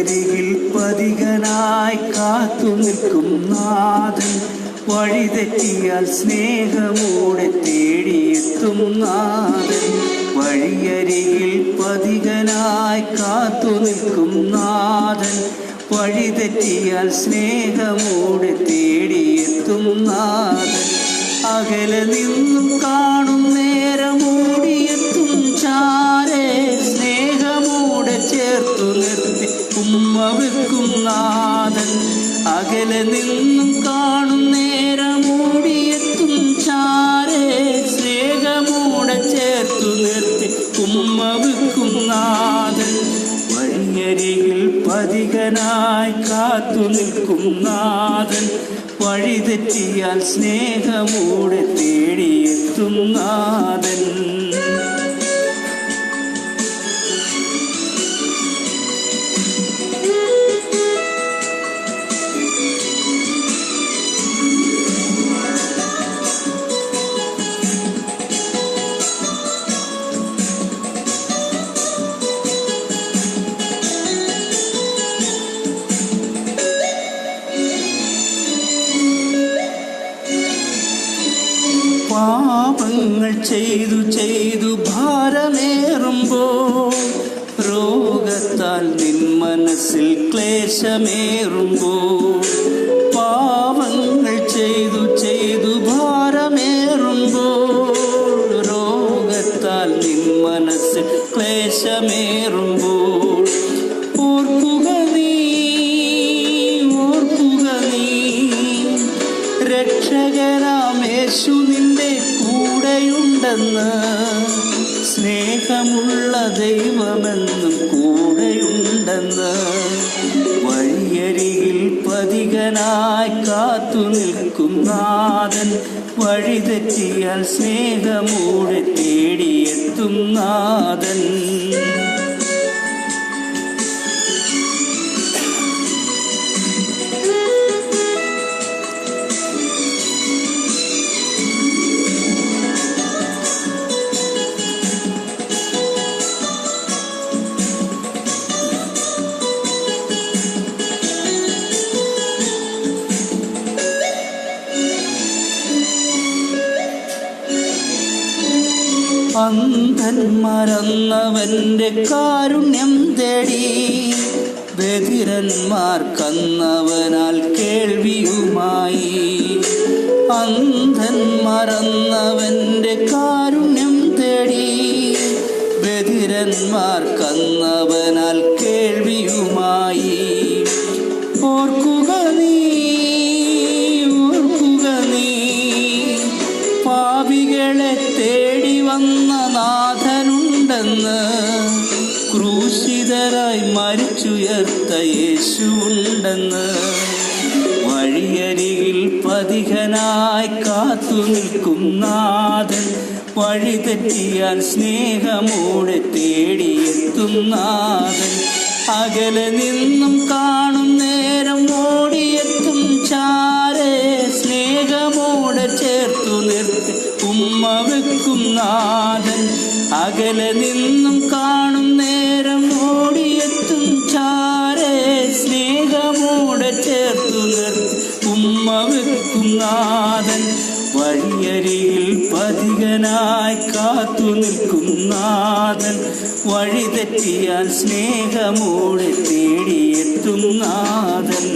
പതികനായി കാത്തു നിൽക്കും നാഥൻ. വഴി തെറ്റിയാൽ സ്നേഹമൂടെ തേടിയെത്തും നാഥൻ. വഴിയരികിൽ പതികനായി കാത്തു നിൽക്കും നാഥൻ. വഴി തെറ്റിയാൽ സ്നേഹമൂടെ തേടിയെത്തും നാഥൻ. അകലെ നിന്നും കാണും നിന്നും കാണും നേരമൂടിയെത്തും ചാരേ. സ്നേഹമൂടെ ചേർത്തു നിർത്തി കുമ്മവിക്കും വെക്കും നാഥൻ. വഴിയരികിൽ പതികനായി കാത്തു നിൽക്കും നാഥൻ. വഴിതെറ്റിയാൽ സ്നേഹമൂടെ തേടിയെത്തും നാഥൻ. പാപങ്ങൾ ചെയ്തു ചെയ്തു ഭാരമേറുമ്പോ രോഗത്താൽ നിൻ മനസ്സിൽ ക്ലേശമേറുമ്പോ പാപങ്ങൾ ചെയ്തു ചെയ്തു ഭാരമേറുമ്പോ രോഗത്താൽ നിൻ മനസ്സിൽ ക്ലേശമേറുമ്പോൾ ഓർക്കുക നീ ഓർക്കുക നീ. രക്ഷകരാമേശു കൂടെയുണ്ടെന്ന് സ്നേഹമുള്ള ദൈവമെന്നും കൂടെയുണ്ടെന്ന് വഴിയരികിൽ പതികനായി കാത്തു നിൽക്കും നാഥൻ വഴിതെറ്റിയാൽ സ്നേഹമൂടെ തേടിയെത്തും നാഥൻ. അന്ധൻ മറന്നവന്റെ കാരുണ്യം തേടി ബധിരന്മാർ കന്നവനാൽ കേൾവിയുമായി. അന്ധൻ മറന്നവന്റെ കാരുണ്യം തേടി ബധിരന്മാർ കന്നവനാൽ കേൾവിയുമായി. ഓർക്കുക നാഥനുണ്ടെന്ന് ക്രൂശിതരായി മരിച്ചുയർത്ത യേശുണ്ടെന്ന് വഴിയരികിൽ പതികനായി കാത്തു നിൽക്കും വഴി തെറ്റിയാൽ സ്നേഹമോടെ തേടിയെത്തും നാഥൻ. അകലെ നിന്നും കാണും ഉമ്മ വെക്കും നാഥൻ അകലെ നിന്നും കാണും നേരം ഓടിയെത്തും ചാരേ. സ്നേഹമോടെ ചേർത്തു ഉമ്മ വെക്കും നാഥൻ വഴിയരിയിൽ പതികനായി കാത്തു നിൽക്കും നാഥൻ വഴി തെറ്റിയാൽ സ്നേഹമോടെ തേടിയെത്തും നാഥൻ